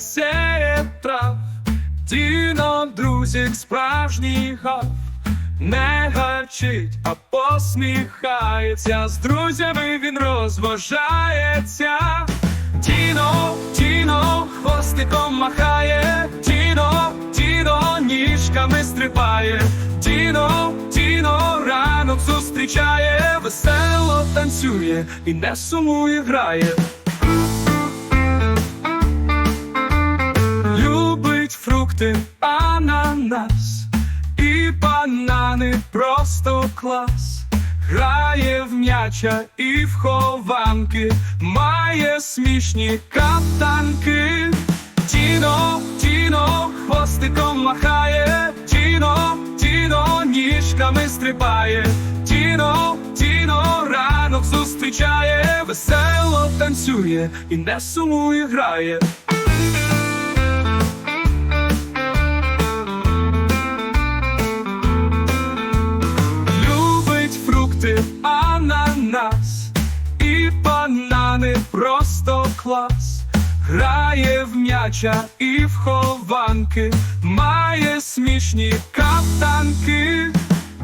серед трав, Діно, друзік, справжній гав, не гарчить, а посміхається. З друзями він розважається. Тіно, Тіно, хвостиком махає, Тіно, Тіно, ніжками стрибає, Тіно, Тіно, ранок зустрічає, весело танцює і не сумує грає. Фрукти, ананас і банани просто клас. Грає в м'яча і в хованки, має смішні каптанки. Тіно, Тіно, хвостиком махає, Тіно, Тіно, ніжками стрибає, Тіно, Тіно, ранок зустрічає, весело танцює і не сумує грає. Клас. Грає в м'яча і в хованки, має смішні каптанки.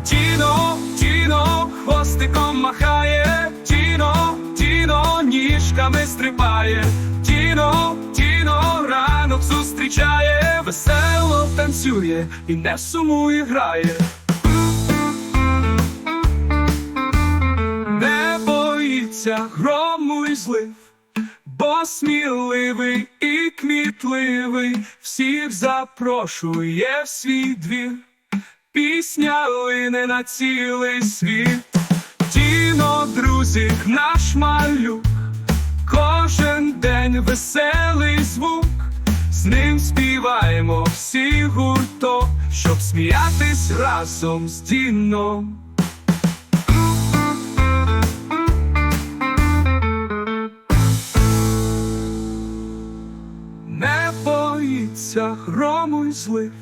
Тіно, Тіно, хвостиком махає, Тіно, Тіно, ніжками стрибає, Тіно, Тіно, ранок зустрічає, весело танцює і не сумує грає. грому й злив, бо сміливий і кмітливий, всіх запрошує в свій двір, пісня лине на цілий світ. Тіно, друзі, наш малюк, кожен день веселий звук, з ним співаємо всі гуртом, щоб сміятись разом з Діном. Боїться грому й злив,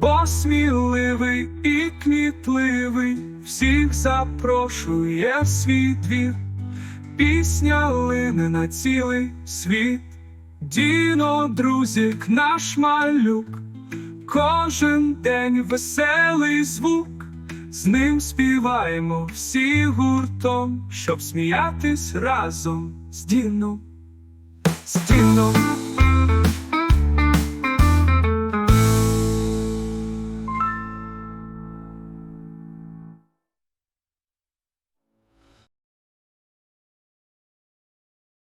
бо сміливий і кмітливий, всіх запрошує в свій двір, пісня лине на цілий світ. Діно, друзік, наш малюк, кожен день веселий звук, з ним співаємо всі гуртом, щоб сміятись разом з Діном. З Діном.